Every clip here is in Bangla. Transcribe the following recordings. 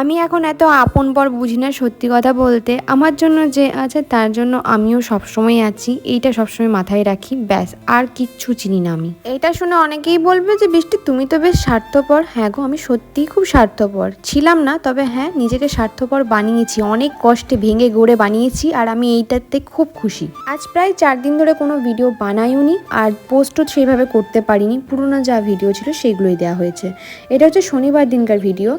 আমি এখন এত আপন পর বুঝি না সত্যি কথা বলতে। আমার জন্য যে আছে, তার জন্য আমিও সবসময় আছি। এইটা সবসময় মাথায় রাখি। ব্যাস, আর কিচ্ছু চিনি না আমি। এটা শুনে অনেকেই বলবে যে, বৃষ্টি, তুমি তো বেশ স্বার্থপর। হ্যাঁ গো, আমি সত্যিই খুব স্বার্থপর। ছিলাম না, তবে হ্যাঁ নিজেকে স্বার্থপর বানিয়েছি। অনেক কষ্টে ভেঙে গড়ে বানিয়েছি, আর আমি এইটাতে খুব খুশি। আজ প্রায় চার দিন ধরে কোনো ভিডিও বানাইওনি আর পোস্টও সেইভাবে করতে পারিনি। পুরোনো যা ভিডিও ছিল, সেগুলোই দেওয়া হয়েছে। এটা হচ্ছে শনিবার দিনকার ভিডিও।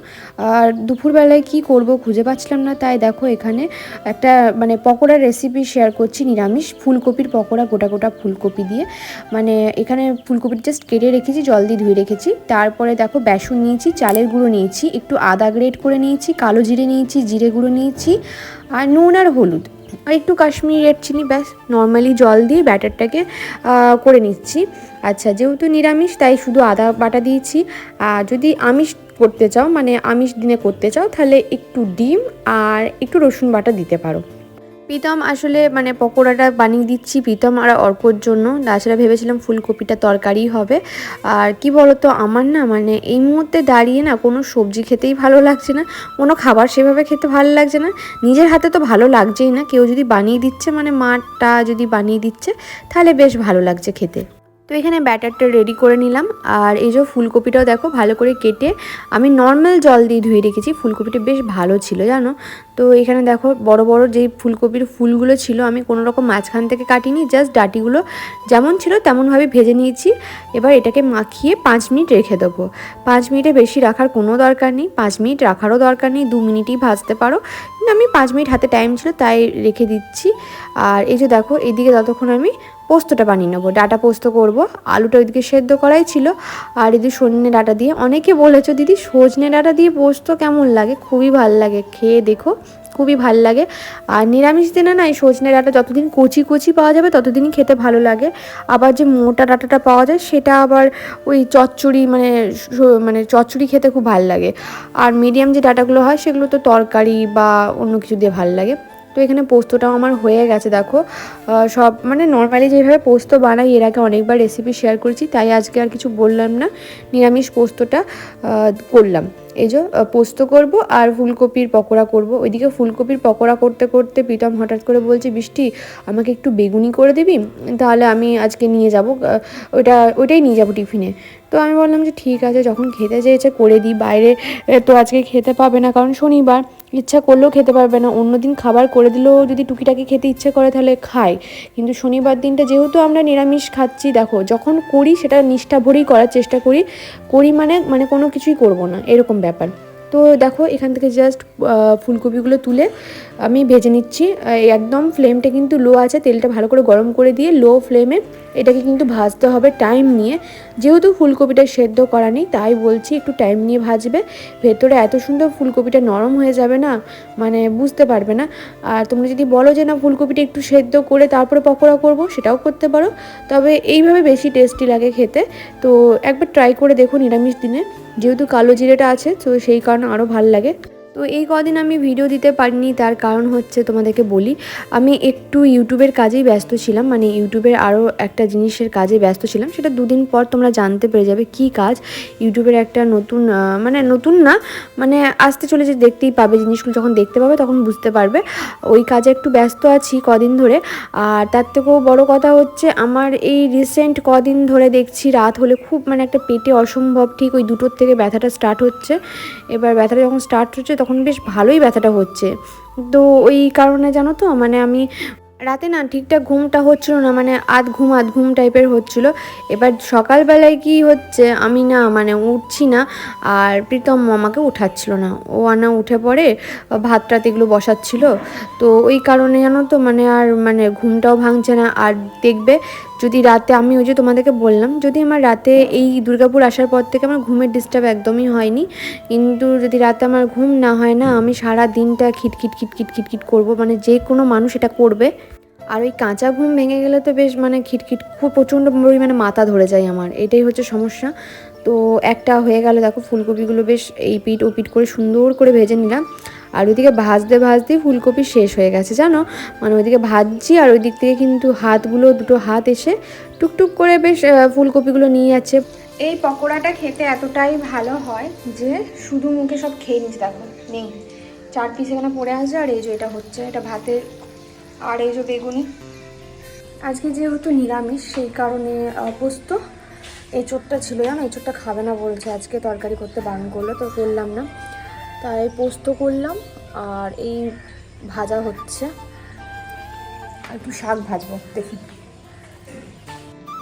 আর দুপুরবেলায় কি করব খুঁজে পাচ্ছিলাম না, তাই দেখো এখানে একটা মানে পকোড়ার রেসিপি শেয়ার করছি, নিরামিষ ফুলকপির পকোড়া, গোটা গোটা ফুলকপি দিয়ে। মানে এখানে ফুলকপির জাস্ট কেটে রেখেছি, জল দিয়ে ধুয়ে রেখেছি। তারপরে দেখো বেসন নিয়েছি, চালের গুঁড়ো নিয়েছি, একটু আদা গ্রেট করে নিয়েছি, কালো জিরে নিয়েছি, জিরে গুঁড়ো নিয়েছি, আর নুন আর হলুদ। আর একটু কাশ্মীরি রেড চিনি, ব্যাস নর্মালি জল দিয়ে ব্যাটারটাকে করে নিচ্ছি। আচ্ছা যেহেতু নিরামিষ, তাই শুধু আদা বাটা দিয়েছি। আর যদি আমিষ করতে চাও মানে আমিষ দিনে করতে চাও, তাহলে একটু ডিম আর একটু রসুন বাটা দিতে পারো। প্রীতম, আসলে মানে পকোড়াটা বানিয়ে দিচ্ছি প্রীতম আর অর্কর জন্য। তাছাড়া ভেবেছিলাম ফুলকপিটা তরকারি হবে। আর কি বলতো, আমার না মানে এই মুহূর্তে দাঁড়িয়ে না কোনো সবজি খেতেই ভালো লাগছে না, কোনো খাবার সেভাবে খেতে ভালো লাগছে না। নিজের হাতে তো ভালো লাগছেই না, কেউ যদি বানিয়ে দিচ্ছে মানে মাটা যদি বানিয়ে দিচ্ছে, তাহলে বেশ ভালো লাগছে খেতে। তো এখানে ব্যাটারটা রেডি করে নিলাম। আর এই যে ফুলকপিটাও দেখো ভালো করে কেটে আমি নর্মাল জল দিয়ে ধুয়ে রেখেছি। ফুলকপিটা বেশ ভালো ছিল, জানো? তো এখানে দেখো বড় বড় যেই ফুলকপির ফুলগুলো ছিল আমি কোনো রকম মাঝখান থেকে কাটিনি জাস্ট ডাটিগুলো যেমন ছিল তেমনভাবে ভেজে নিয়েছি। এবার এটাকে মাখিয়ে পাঁচ মিনিট রেখে দেবো। পাঁচ মিনিটে বেশি রাখার কোনো দরকার নেই। পাঁচ মিনিট রাখারও দরকার নেই, দু মিনিটই ভাজতে পারো। কিন্তু আমি পাঁচ মিনিট হাতে টাইম ছিল তাই রেখে দিচ্ছি। আর এই যে দেখো এইদিকে ততক্ষণ আমি পোস্তটা বানিয়ে নেব। ডাটা পোস্ত করব। আলুটা ওইদিকে সেদ্ধ করাই ছিল। আর এদিকে সজনে ডাটা দিয়ে অনেকে বলেছ, দিদি, সজনে ডাটা দিয়ে পোস্ত কেমন লাগে? খুবই ভালো লাগে, খেয়ে দেখো, খুবই ভালো লাগে। আর নিরামিষ দিনে না, এই সজনে ডাটা যতদিন কচি কচি পাওয়া যাবে, ততদিনই খেতে ভালো লাগে। আবার যে মোটা ডাটাটা পাওয়া যায়, সেটা আবার ওই চচ্চড়ি মানে মানে চচ্চড়ি খেতে খুব ভালো লাগে। আর মিডিয়াম যে ডাটাগুলো হয়, সেগুলো তো তরকারি বা অন্য কিছু দিয়ে ভালো লাগে। তো এখানে পোস্তটাও আমার হয়ে গেছে, দেখো। সব মানে নর্মালি যেভাবে পোস্ত বানাই, এর আগে অনেকবার রেসিপি শেয়ার করেছি, তাই আজকে আর কিছু বললাম না। নিরামিষ পোস্তটা করলাম। এই যে পোস্ত করব আর ফুলকপির পকোড়া করব। ওইদিকে ফুলকপির পকোড়া করতে করতে প্রীতম হঠাৎ করে বলছে, বৃষ্টি, আমাকে একটু বেগুনি করে দিবি? তাহলে আমি আজকে নিয়ে যাব। ওইটা, ওইটাই নিয়ে যাব টিফিনে। তো আমি বললাম যে, ঠিক আছে, যখন খেতে চেয়েছে করে দিই, বাইরে তো আজকে খেতে পাবে না, কারণ শনিবার। ইচ্ছা করলেও খেতে পারবে না। অন্যদিন খাবার করে দিলেও যদি টুকিটাকি খেতে ইচ্ছে করে, তাহলে খায় কিন্তু শনিবার দিনটা যেহেতু আমরা নিরামিষ খাচ্ছি, দেখো, যখন করি সেটা নিষ্ঠা ভরেই করার চেষ্টা করি। করি মানে মানে কোনো কিছুই করব না, এরকম ব্যাপার। তো দেখো, এখান থেকে জাস্ট ফুলকপিগুলো তুলে আমি ভেজে নিচ্ছি। একদম ফ্লেমটা কিন্তু লো আছে, তেলটা ভালো করে গরম করে দিয়ে লো ফ্লেমে এটাকে কিন্তু ভাজতে হবে টাইম নিয়ে। যেহেতু ফুলকপিটা সেদ্ধ করা নেই, তাই বলছি একটু টাইম নিয়ে ভাজবে। ভেতরে এত সুন্দর ফুলকপিটা নরম হয়ে যাবে না মানে বুঝতে পারবে না। আর তোমরা যদি বলো যে না, ফুলকপিটা একটু সেদ্ধ করে তারপরে পকোড়া করব, সেটাও করতে পারো। তবে এইভাবে বেশি টেস্টি লাগে খেতে। তো একবার ট্রাই করে দেখো নিরামিষ দিনে। যেহেতু কালো জিরেটা আছে তো সেই কারণে আরও ভালো লাগে। তো এই কদিন আমি ভিডিও দিতে পারিনি, তার কারণ হচ্ছে তোমাদেরকে বলি, আমি একটু ইউটিউবের কাজেই ব্যস্ত ছিলাম মানে ইউটিউবের আরও একটা জিনিসের কাজে ব্যস্ত ছিলাম, সেটা দুদিন পর তোমরা জানতে পেরে যাবে কি কাজ। ইউটিউবের একটা নতুন মানে নতুন না মানে আসতে চলে যে দেখতেই পাবে, জিনিসগুলো যখন দেখতে পাবে তখন বুঝতে পারবে। ওই কাজে একটু ব্যস্ত আছি কদিন ধরে, আর তার থেকেও বড় কথা হচ্ছে, আমার এই রিসেন্ট কদিন ধরে দেখছি, রাত হলে খুব মানে একটা পেটে অসম্ভব, ঠিক ওই দুটোর থেকে ব্যথাটা স্টার্ট হচ্ছে। এবার ব্যথাটা যখন স্টার্ট হচ্ছে তখন বেশ ভালোই ব্যথাটা হচ্ছে। তো ওই কারণে জানো তো মানে আমি রাতে না ঠিকঠাক ঘুমটা হচ্ছিল না মানে আধ ঘুম আধ ঘুম টাইপের হচ্ছিল। এবার সকালবেলায় কি হচ্ছে, আমি না মানে উঠছি না, আর প্রীতম আমাকে উঠাচ্ছিল না। ও আনা উঠে পড়ে ভাত টাত এগুলো বসাচ্ছিল। তো ওই কারণে জানো তো মানে আর মানে ঘুমটাও ভাঙছে না। আর দেখবে যদি রাতে, আমি ওই যে তোমাদেরকে বললাম, যদি আমার রাতে এই দুর্গাপুর আসার পর থেকে আমার ঘুমের ডিস্টার্ব একদমই হয়নি, কিন্তু যদি রাতে আমার ঘুম না হয় না, আমি সারা দিনটা খিটখিট খিটখিট খিটখিট করব মানে যে কোনো মানুষ এটা করবে। আর ওই কাঁচা ঘুম ভেঙে গেলে তো বেশ মানে খিটখিট খুব প্রচণ্ড পরিমাণে মাথা ধরে যায় আমার, এটাই হচ্ছে সমস্যা। তো একটা হয়ে গেল, দেখো ফুলকপিগুলো বেশ এই পিঠ ও পিঠ করে সুন্দর করে ভেজে নিলাম। আর ওইদিকে ভাজতে ভাজতেই ফুলকপি শেষ হয়ে গেছে, জানো? মানে ওইদিকে ভাজছি আর ওই দিক থেকে কিন্তু হাতগুলো, দুটো হাত এসে টুকটুক করে বেশ ফুলকপিগুলো নিয়ে যাচ্ছে। এই পকোড়াটা খেতে এতটাই ভালো হয় যে শুধু মুখে সব খেয়ে নিচ্ছে দেখো, নেই। চার পিস এখানে পড়ে আছে আর এই যে এটা হচ্ছে, এটা ভাতে আর এই যে বেগুনি। আজকে যেহেতু নিরামিষ, সেই কারণে পোস্ত। এঁচোড়টা ছিল, জানো? এঁচোড়টা খাবে না বলছে, আজকে তরকারি করতে বারণ করল, তো করলাম না। তাই পোস্ত করলাম আর এই ভাজা হচ্ছে। আর একটু শাক ভাজবো দেখি।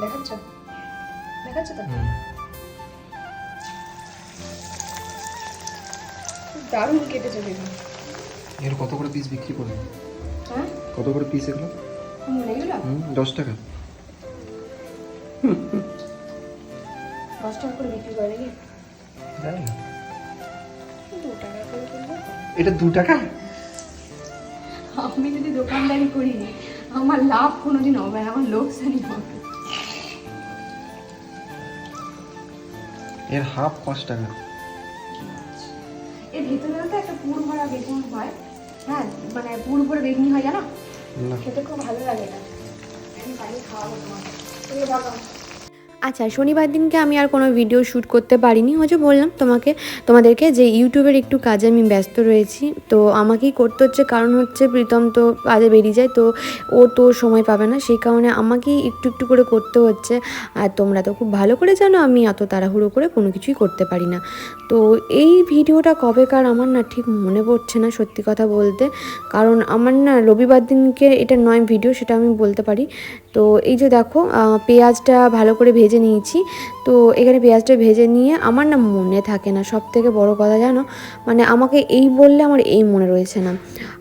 দেখাচ্ছ? দেখাচ্ছ তো? দারুণ কেটেছে বেগুন এর কত করে পিস বিক্রি করবে? হ্যাঁ? কত করে পিস এগুলো? এগুলো? দশ টাকা। দশ টাকা করে বিক্রি করে নাকি জানি না। এটা দু টাকা? আমি যদি দোকানদারি করি আমার লাভ কোনোদিন হবে না আমার লোকসানই হবে। এর হাফ পাঁচ টাকা। এর ভেতরে তো একটা পুর ভরা বেগুন হয়। হ্যাঁ মানে পুর ভরে বেগুনি হয় জানো? না। খেতে খুব ভালো লাগে এটা আমি বাড়ি খাওয়াবো তোমার আচ্ছা শনিবার দিনকে আমি আর কোনো ভিডিও শ্যুট করতে পারিনি। হয়তো বললাম তোমাকে, তোমাদেরকে যে ইউটিউবের একটু কাজে আমি ব্যস্ত রয়েছি। তো আমাকেই করতে হচ্ছে, কারণ হচ্ছে প্রীতম তো কাজে বেরিয়ে যায়, তো ও তো সময় পাবে না। সেই কারণে আমাকেই একটু একটু করে করতে হচ্ছে। আর তোমরা তো খুব ভালো করে জানো, আমি এত তাড়াহুড়ো করে কোনো কিছুই করতে পারি না। তো এই ভিডিওটা কবেকার আমার না ঠিক মনে পড়ছে না সত্যি কথা বলতে। কারণ আমার না রবিবার দিনকে এটা নয় ভিডিও সেটা আমি বলতে পারি। তো এই যে দেখো পেঁয়াজটা ভালো করে ভেজে নিয়েছি। তো এখানে পেঁয়াজটা ভেজে নিয়ে আমার না মনে থাকে না সব থেকে বড় কথা জানো? মানে আমাকে এই বললে আমার এই মনে রয়েছে না।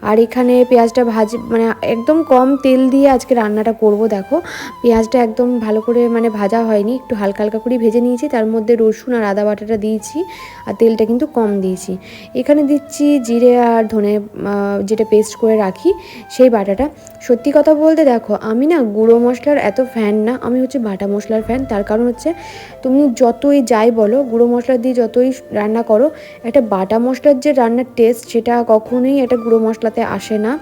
আর এখানে পেঁয়াজটা ভাজি মানে একদম কম তেল দিয়ে আজকে রান্নাটা করব, দেখো। পেঁয়াজটা একদম ভালো করে মানে ভাজা হয়নি, একটু হালকা হালকা করে ভেজে নিয়েছি। তার মধ্যে রসুন আর আদা বাটাটা দিয়েছি, আর তেলটা কিন্তু কম দিয়েছি। এখানে দিচ্ছি জিরে আর ধনে যেটা পেস্ট করে রাখি, সেই বাটাটা। সত্যি কথা বলতে দেখো, আমি না গুঁড়ো মশলার এত ফ্যান না, আমি হচ্ছে বাটা মশলার ফ্যান তার কারণ হচ্ছে তুমি যতই যাই বলো, গুঁড়ো মশলা দিয়ে যতই রান্না করো, একটা বাটা মশলার যে রান্নার টেস্ট সেটা কখনোই একটা গুঁড়ো মশলাতে আসে না।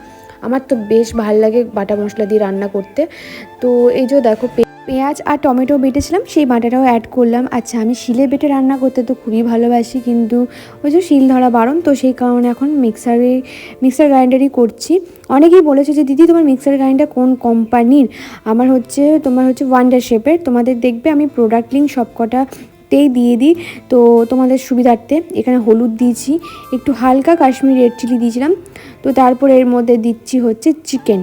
আমার তো বেশ ভালো লাগে বাটা মশলা দিয়ে রান্না করতে। তো এই যে দেখো পেঁয়াজ আর টমেটো বেটেছিলাম, সেই বাটাটাও অ্যাড করলাম। আচ্ছা আমি শিলে বেটে রান্না করতে তো খুবই ভালোবাসি, কিন্তু ওই যে শিল ধরা বারণ, তো সেই কারণে এখন মিক্সারে মিক্সার গ্রাইন্ডারই করছি। অনেকেই বলেছে যে, দিদি, তোমার মিক্সার গ্রাইন্ডার কোন কোম্পানির আমার হচ্ছে, তোমার হচ্ছে ওয়ান্ডার শেপের তোমাদের দেখবে আমি প্রোডাক্ট লিঙ্ক সবকটা তেই দিয়ে দিই। তো তোমাদের সুবিধার্থে এখানে হলুদ দিয়েছি, একটু হালকা কাশ্মীর রেড চিলি দিয়েছিলাম। তো তারপরে এর মধ্যে দিচ্ছি হচ্ছে চিকেন।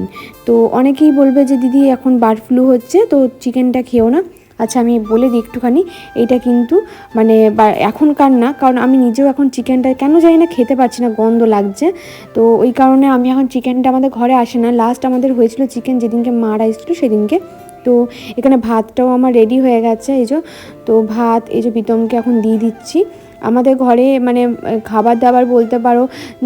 তো অনেকেই বলবে যে, দিদি, এখন বার্ড ফ্লু হচ্ছে, তো চিকেনটা খেও না। আচ্ছা আমি বলে দিই একটুখানি, এটা কিন্তু মানে এখনকার না, কারণ আমি নিজেও এখন চিকেনটা কেন জানি না খেতে পারছি না, গন্ধ লাগছে। তো ওই কারণে আমি এখন চিকেনটা আমাদের ঘরে আসে না। লাস্ট আমাদের হয়েছিল চিকেন, যেদিনকে মারা এসেছিল, সেদিনকে তো এখানে ভাতটাও আমার রেডি হয়ে গেছে, এই যে। তো ভাত, এই যে প্রীতমকে এখন দিয়ে দিচ্ছি। আমাদের ঘরে মানে খাবার দাবার বলতে পারো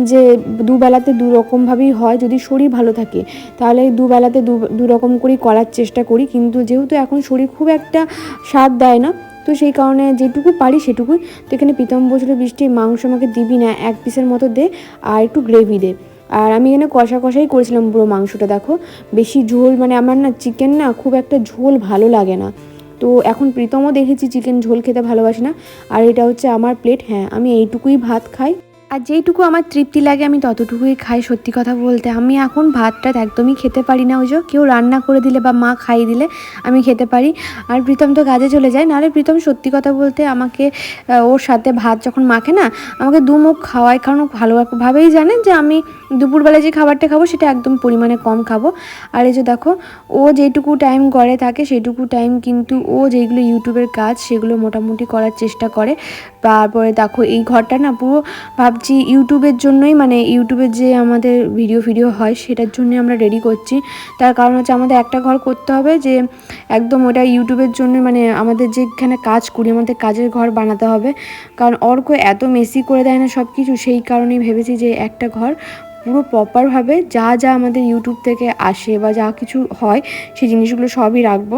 যে, দুবেলাতে দু রকমভাবেই হয়। যদি শরীর ভালো থাকে, তাহলে দুবেলাতে দু দু রকম করেই করার চেষ্টা করি। কিন্তু যেহেতু এখন শরীর খুব একটা স্বাদ দেয় না, তো সেই কারণে যেটুকু পারি সেটুকুই। তো এখানে প্রীতম বছর বৃষ্টি, মাংস আমাকে দিবি না, এক পিসের মতো দে, আর একটু গ্রেভি দে। আর আমি এখানে কষা কষাই করেছিলাম পুরো মাংসটা, দেখো। বেশি ঝোল মানে আমার না চিকেন না খুব একটা ঝোল ভালো লাগে না। তো এখন প্রীতমও দেখেছি চিকেন ঝোল খেতে ভালোবাসে না। আর এটা হচ্ছে আমার প্লেট হ্যাঁ আমি এইটুকুই ভাত খাই। আর যেইটুকু আমার তৃপ্তি লাগে, আমি ততটুকুই খাই। সত্যি কথা বলতে, আমি এখন ভাতটা একদমই খেতে পারি না, ওই যে কেউ রান্না করে দিলে বা মা খাইয়ে দিলে আমি খেতে পারি। আর প্রীতম তো কাজে চলে যায়, নাহলে প্রীতম সত্যি কথা বলতে আমাকে ওর সাথে ভাত যখন মাখে না, আমাকে দু মুখ খাওয়ায়। কারণ ভালোভাবেই জানে যে আমি দুপুরবেলায় যে খাবারটা খাব, সেটা একদম পরিমাণে কম খাব। আর এই যে দেখো, ও যেটুকু টাইম করে থাকে সেটুকু টাইম কিন্তু ও যেগুলো ইউটিউবের কাজ, সেগুলো মোটামুটি করার চেষ্টা করে। তারপরে দেখো, এই ঘরটা না পুরো ভাবছি ইউটিউবের জন্যই মানে ইউটিউবের যে আমাদের ভিডিও ভিডিও হয় সেটার জন্য আমরা রেডি করছি। তার কারণ হচ্ছে আমাদের একটা ঘর করতে হবে যে একদম ওটা ইউটিউবের জন্য মানে আমাদের যেখানে কাজ করি, আমাদের কাজের ঘর বানাতে হবে। কারণ অর্ক এত মেসি করে দেয় না সব কিছু সেই কারণেই ভেবেছি যে একটা ঘর পুরো প্রপারভাবে যা যা আমাদের ইউটিউব থেকে আসে বা যা কিছু হয়, সেই জিনিসগুলো সবই রাখব।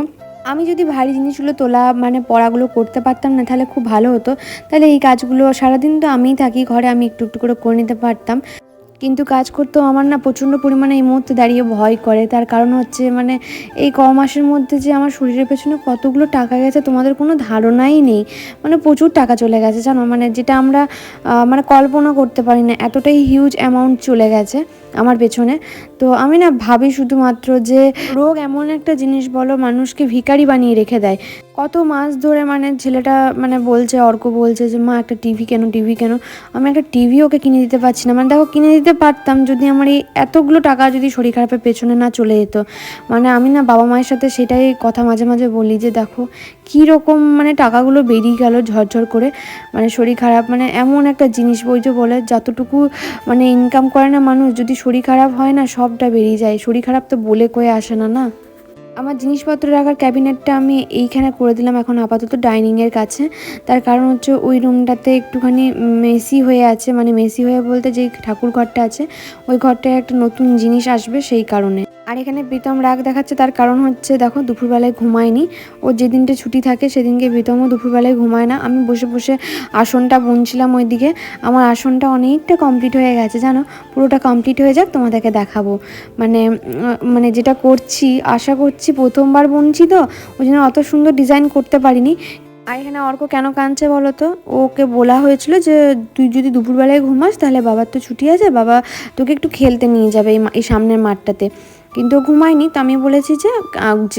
আমি যদি ভারী জিনিসগুলো তোলা মানে পড়াগুলো করতে পারতাম না, তাহলে খুব ভালো হতো। তাহলে এই কাজগুলো সারাদিন তো আমিই থাকি, ঘরে আমি একটু একটু করে করে নিতে পারতাম। কিন্তু কাজ করতেও আমার না প্রচণ্ড পরিমাণে এই মুহূর্তে দাঁড়িয়ে ভয় করে। তার কারণ হচ্ছে মানে এই ক মাসের মধ্যে যে আমার শরীরের পেছনে কতগুলো টাকা গেছে তোমাদের কোনো ধারণাই নেই। মানে প্রচুর টাকা চলে গেছে, জানো? মানে যেটা আমরা মানে কল্পনা করতে পারি না, এতটাই হিউজ অ্যামাউন্ট চলে গেছে আমার পেছনে। তো আমি না ভাবি শুধুমাত্র যে, রোগ এমন একটা জিনিস বলো, মানুষকে ভিখারি বানিয়ে রেখে দেয়। কত মাস ধরে মানে ছেলেটা মানে বলছে, অর্ক বলছে যে, মা, একটা টিভি কেন টিভি কেন? আমি একটা টিভি ওকে কিনে দিতে পারছি না। মানে দেখো, কিনে দিতে পারতাম যদি আমার এই এতগুলো টাকা যদি শরীর খারাপের পেছনে না চলে যেত। মানে আমি না বাবা মায়ের সাথে সেটাই কথা মাঝে মাঝে বলি যে, দেখো কী রকম মানে টাকাগুলো বেরিয়ে গেল ঝরঝর করে। মানে শরীর খারাপ মানে এমন একটা জিনিস বই যে বলে, যতটুকু মানে ইনকাম করে না মানুষ, যদি শরীর খারাপ হয় না, সবটা বেরিয়ে যায়। শরীর খারাপ তো বলে কয়ে আসে না না? আমার জিনিসপত্র রাখার ক্যাবিনেটটা আমি এইখানে করে দিলাম এখন আপাতত ডাইনিংয়ের কাছে। তার কারণ হচ্ছে ওই রুমটাতে একটুখানি মেসি হয়ে আছে মানে মেসি হয়ে বলতে যে ঠাকুর ঘরটা আছে, ওই ঘরটায় একটা নতুন জিনিস আসবে সেই কারণে। আর এখানে প্রীতম রাগ দেখাচ্ছে, তার কারণ হচ্ছে দেখো, দুপুরবেলায় ঘুমায়নি। ও যেদিনটা ছুটি থাকে, সেদিনকে প্রীতমও দুপুরবেলায় ঘুমায় না। আমি বসে বসে আসনটা বুনছিলাম ওইদিকে। আমার আসনটা অনেকটা কমপ্লিট হয়ে গেছে, জানো? পুরোটা কমপ্লিট হয়ে যাক, তোমাদেরকে দেখাবো। মানে মানে যেটা করছি, আশা করছি প্রথমবার বুনছি তো, ওই জন্য অত সুন্দর ডিজাইন করতে পারিনি। আর এখানে অর্ক কেন কাঁদছে বলো তো? ওকে বলা হয়েছিল যে, তুই যদি দুপুরবেলায় ঘুমাস, তাহলে বাবার তো ছুটি আছে, বাবা তোকে একটু খেলতে নিয়ে যাবে এই সামনের মাঠটাতে। কিন্তু ঘুমায়নি তো আমি বলেছি যে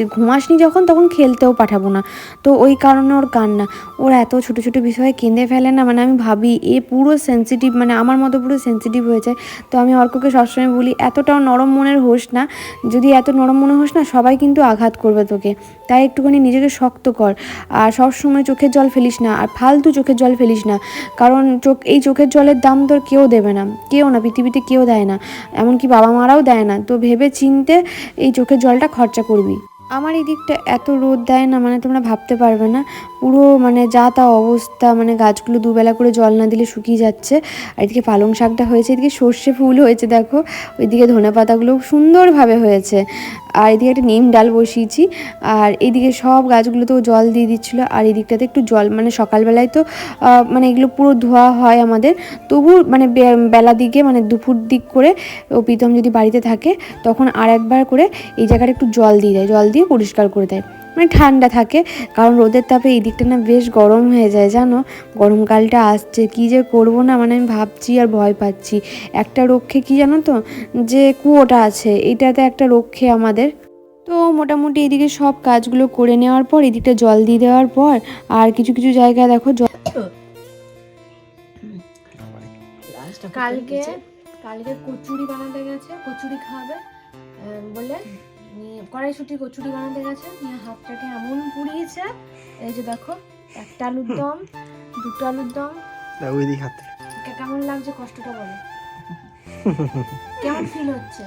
ঘুমাসনি যখন তখন খেলতেও পাঠাবো না। তো ওই কারণে ওর কান্না। ওর এত ছোটো ছোটো বিষয়ে কেঁদে ফেলে না মানে আমি ভাবি এ পুরো সেন্সিটিভ মানে আমার মতো পুরো সেন্সিটিভ হয়ে যায়। তো আমি অর্ককে সবসময় বলি, এতটাও নরম মনের হোস না। যদি এত নরম মনে হোস না, সবাই কিন্তু আঘাত করবে তোকে। তাই একটুখানি নিজেকে শক্ত কর। আর সব সময় চোখের জল ফেলিস না। আর ফালতু চোখের জল ফেলিস না। কারণ চোখ, এই চোখের জলের দাম তোর কেউ দেবে না। কেউ না, পৃথিবীতে কেউ দেয় না। এমনকি বাবা মারাও দেয় না। তো ভেবে চিনতে এই চোখের জলটা খরচা করবি। আমার এই দিকটা এত রোদ দেয় না মানে তোমরা ভাবতে পারবে না। পুরো মানে যা তা অবস্থা মানে গাছগুলো দুবেলা করে জল না দিলে শুকিয়ে যাচ্ছে। আর এদিকে পালং শাকটা হয়েছে, এদিকে সর্ষে ফুল হয়েছে, দেখো। ওইদিকে ধনে পাতাগুলো সুন্দরভাবে হয়েছে। আর এদিকে একটা নিম ডাল বসিয়েছি। আর এইদিকে সব গাছগুলোতেও জল দিয়ে দিচ্ছিল। আর এই দিকটাতে একটু জল মানে সকালবেলায় তো মানে এগুলো পুরো ধোয়া হয় আমাদের। তবু মানে বেলা দিকে মানে দুপুর দিক করে ও প্রীতম যদি বাড়িতে থাকে, তখন আর একবার করে এই জায়গাটা একটু জল দিয়ে দেয়। জল দিয়ে পরিষ্কার করে দেয়। মানে ঠান্ডা থাকে, কারণ রোদের তাপে এই দিকটা না বেশ গরম হয়ে যায়, জানো? গরমকালটা আসছে, কি যে করব না মানে আমি ভাবছি আর ভয় পাচ্ছি। একটা রক্ষে কি জানো তো? যে কুয়োটা আছে এইটাতে একটা রক্ষে আমাদের। তো মোটামুটি এদিকে সব কাজগুলো করে নেওয়ার পর, এদিকটা জল দিয়ে দেওয়ার পর, আর কিছু কিছু জায়গায় দেখো, জল কালকে কালকে কচুরি বানাতে গেছে, কচুরি খাবে বলে কড়াইশুটি কচুরি বানাতে গেছে নিয়ে হাতটাকে এমন পুড়িয়েছে। এই যে দেখো একটা আলুর দম দুটো আলুর দম। ওই দিক হাতে কেমন লাগছে কষ্টটা বলো। কেমন ফিল হচ্ছে?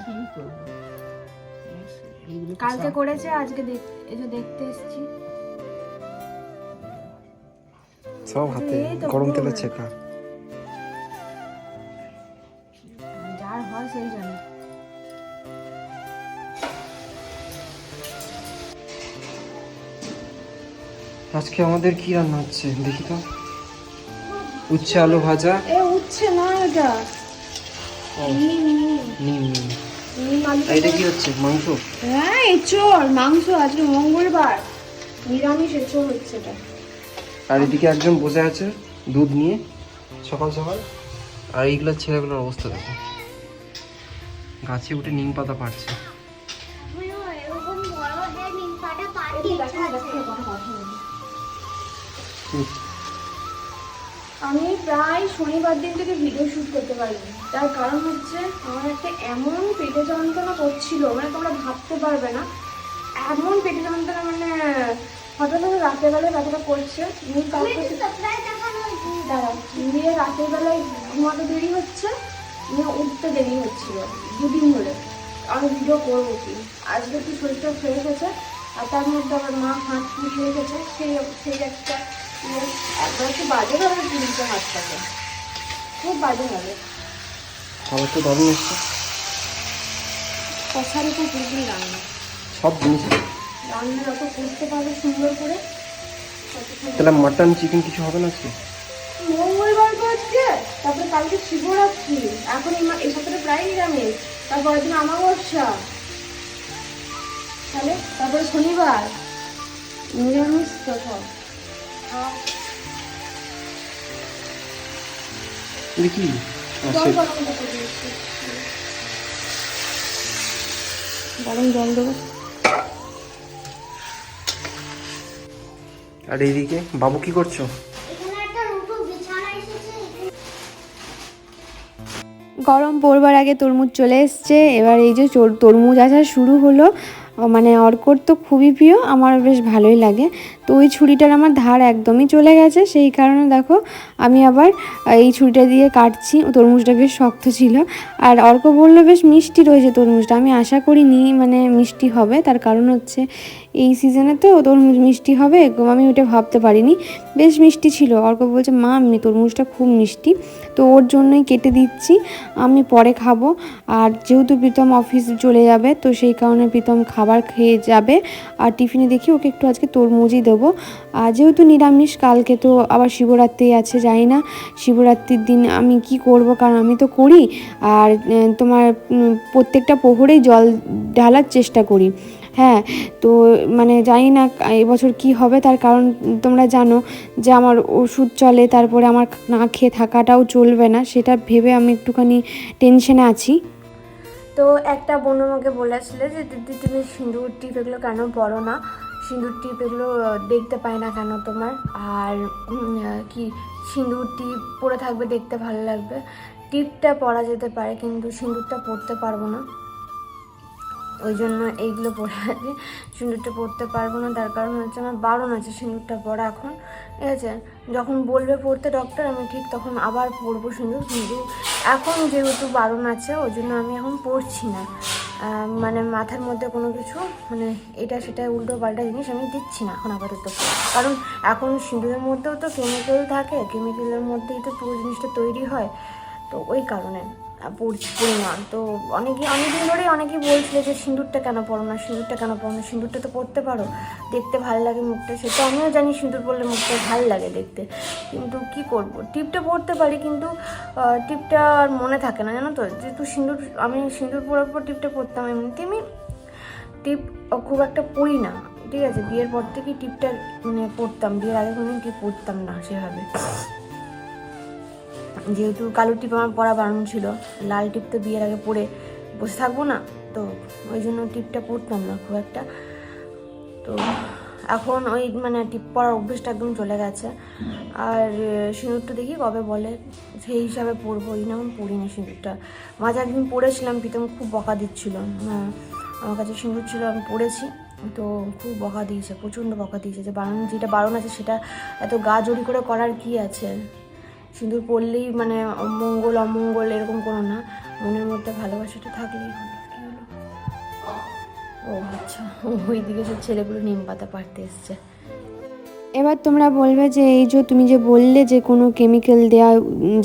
কালকে করেছে আজকে দেখ এই যে দেখতে এসেছি। সব হাতে গরম তেলে না। ছেঁকা। আজকে আমাদের কি রান্না হচ্ছে? দেখি তো। উচ্ছে আলু ভাজা। এ উঠছে না এটা। নিম কি হচ্ছে? মাংস? হ্যাঁ এঁচড় মাংস আজকে মঙ্গলবার। নিরামিষ এঁচড় হচ্ছে এটা। আর এদিকে একজন বসে আছে দুধ নিয়ে সকাল সকাল। আর এইগুলো ছেলেগুলোর অবস্থা দেখো। গাছে উঠে নিম পাতা পাড়ছে। আমি প্রায় শনিবার দিন থেকে ভিডিও শুট করতে পারিনি। তার কারণ হচ্ছে আমার একটা এমন পেটে যন্ত্রণা করছিল মানে তোমরা ভাবতে পারবে না। এমন পেটে যন্ত্রণা মানে হঠাৎ হঠাৎ রাতের বেলায় ব্যথাটা করছে। নিয়ে দিয়ে রাতের বেলায় ঘুমাতে দেরি হচ্ছে নিয়ে উঠতে দেরি হচ্ছিল দুদিন ধরে। আমি ভিডিও করব কি? আজকে একটু শরীরটা ফ্রেশ আছে আর তার মধ্যে আমার মা হাত ফুটে রেখেছে সেই সেই একটা একবার একটু বাজে ভাবে তুলছে হাতটাকে? খুব বাজে খাবার তো দারুণ এসছে কষার উপর পুরোপুরি রান্না সব জিনিস। আছে। রান্না যত করতে পারবে সুন্দর করে। তাহলে মাটন চিকেন কিছু হবে না আজকে? মঙ্গলবার তো হচ্ছে তারপরে কালকে শিবরাত্রি। এখন এই সপ্তাহে প্রায় নিরামিষ তারপরে দিন আমাবস্যা তাহলে তারপরে শনিবার। নিরামিষ তো কি? জল গরম জল দেবো। আর এইদিকে বাবু কি করছ? এখানে একটা নতুন বিছানা এসেছে গরম পড়বার আগে তরমুজ চলে এসছে। এবার এই যে তরমুজ আসা শুরু হলো। মানে অর্কর তো খুবই প্রিয় আমার বেশ ভালোই লাগে। তো ওই ছুরিটার আমার ধার একদমই চলে গেছে, সেই কারণে দেখো আমি আবার এই ছুরিটা দিয়ে কাটছি। তরমুজটা বেশ শক্ত ছিল। আর অর্ক বলল, বেশ মিষ্টি রয়েছে তরমুজটা। আমি আশা করিনি মানে মিষ্টি হবে, তার কারণ হচ্ছে এই সিজনে তো তরমুজ মিষ্টি হবে, আমি ওটা ভাবতে পারিনি। বেশ মিষ্টি ছিল। অর্ক বলছে, মা, আমি তরমুজটা খুব মিষ্টি। তো ওর জন্যই কেটে দিচ্ছি, আমি পরে খাব। আর যেহেতু প্রীতম অফিস চলে যাবে, তো সেই কারণে প্রীতম খাবার খেয়ে যাবে। আর টিফিনে দেখি ওকে একটু আজকে তরমুজই দেবো। আর যেহেতু নিরামিষ, কালকে তো আবার শিবরাত্রি আছে, জানি না। শিবরাত্রির দিন আমি কি করব? কারণ আমি তো করি। আর তোমার প্রত্যেকটা প্রহরেই জল ঢালার চেষ্টা করি। হ্যাঁ তো মানে জানি না এবছর কি হবে, তার কারণ তোমরা জানো যে আমার ওষুধ চলে, তারপরে আমার না খেয়ে থাকাটাও চলবে না, সেটা ভেবে আমি একটুখানি টেনশনে আছি। তো একটা বোন আমাকে বলেছিল যে, দিদি, তুমি সিঁদুর টিপ এগুলো কেন পড়ো না? সিঁদুর টিপ এগুলো দেখতে পাই না কেন তোমার? আর কি সিঁদুর টিপ পরে থাকবে দেখতে ভালো লাগবে। টিপটা পরা যেতে পারে, কিন্তু সিঁদুরটা পরতে পারব না। ওই জন্য এইগুলো পরে আছি। সিঁদুরটা পরতে পারব না, তার কারণ হচ্ছে আমার বারণ আছে সিঁদুরটা পরা এখন। ঠিক আছে? যখন বলবে পড়তে ডক্টর আমি ঠিক তখন আবার পরবো সিঁদুর কিন্তু এখন যেহেতু বারণ আছে, ওই জন্য আমি এখন পড়ছি না। মানে মাথার মধ্যে কোনো কিছু মানে এটা সেটা উল্টো পাল্টা জিনিস আমি দিচ্ছি না এখন আপাতত। কারণ এখন সিঁদুরের মধ্যেও তো কেমিক্যাল থাকে কেমিক্যালের মধ্যেই তো পুরো জিনিসটা তৈরি হয়। তো ওই কারণে। না তো অনেকে, অনেকদিন ধরেই অনেকেই বলছিল যে, সিঁদুরটা কেন পড়ো না? সিঁদুরটা কেন পড়ো না? সিঁদুরটা তো পড়তে পারো। দেখতে ভালো লাগে মুখটা। সে তো আমিও জানি সিঁদুর পরলে মুখটা ভালো লাগে দেখতে। কিন্তু কি করব? টিপটা পড়তে পারি, কিন্তু টিপটা আর মনে থাকে না, জানো তো? যেহেতু সিঁদুর, আমি সিঁদুর পরার পর টিপটা পরতাম এমনিতে, আমি টিপ খুব একটা পড়ি না, ঠিক আছে? বিয়ের পর থেকেই টিপটা মানে পড়তাম। বিয়ের আগে কোনো টিপ পড়তাম না সেভাবে। যেহেতু কালো টিপ আমার পরা বানানো ছিল, লাল টিপ তো বিয়ের আগে পরে বসে থাকব না, তো ওই জন্য টিপটা পরতাম না খুব একটা। তো এখন ওই মানে টিপ পরার অভ্যেসটা একদম চলে গেছে। আর সিঁদুরটা দেখি কবে বলে, সেই হিসাবে পরবো ওই না পরি না সিঁদুরটা। মাঝে একদিন পরেছিলাম প্রীতম খুব বকা দিচ্ছিল। হ্যাঁ আমার কাছে সিঁদুর ছিল, আমি পরেছি, তো খুব বকা দিয়েছে, প্রচণ্ড বকা দিয়েছে। যে বারণ, যেটা বারণ আছে সেটা এত গা জড়ি করে করার কি আছে? সিঁদুর পড়লেই মানে মঙ্গল, অমঙ্গল এরকম কোনো না। মনের মধ্যে ভালোবাসাটা থাকলেই ও আচ্ছা ওই দিকে সব ছেলেগুলো নিম পাতা পাড়তে এসছে। এবার তোমরা বলবে যে এই যে তুমি যে বললে যে কোনো কেমিক্যাল দেওয়া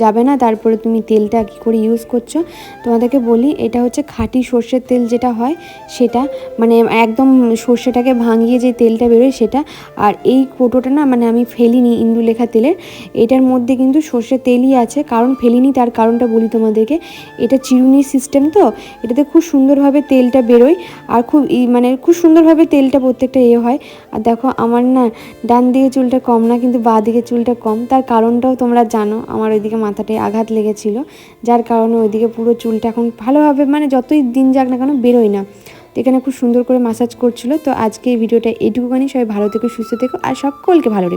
যাবে না, তারপরে তুমি তেলটা কী করে ইউজ করছ, তোমাদেরকে বলি এটা হচ্ছে খাঁটি সর্ষের তেল যেটা হয় সেটা মানে একদম সর্ষেটাকে ভাঙিয়ে যে তেলটা বেরোয় সেটা, আর এই কোটোটা না মানে আমি ফেলিনি ইন্দুলেখা তেলের, এটার মধ্যে কিন্তু সর্ষের তেলই আছে, কারণ ফেলিনি তার কারণটা বলি তোমাদেরকে, এটা চিরুনি সিস্টেম তো, এটাতে খুব সুন্দরভাবে তেলটা বেরোয়, আর খুব মানে খুব সুন্দরভাবে তেলটা প্রত্যেকটা এ হয়, আর দেখো আমার না ডান দিকে চুলটা কম না, কিন্তু বাঁ দিকে চুলটা কম। তার কারণটাও তোমরা জানো, আমার ওইদিকে মাথাটায় আঘাত লেগেছিল। যার কারণে ওইদিকে পুরো চুলটা এখন ভালোভাবে মানে যতই দিন যাক না কেন, বেরোয় না। তো এখানে খুব সুন্দর করে মাসাজ করছিল। তো আজকে এই ভিডিওটা এইটুকুখানি সবাই ভালো থেকো, সুস্থ থেকো, আর সকলকে ভালো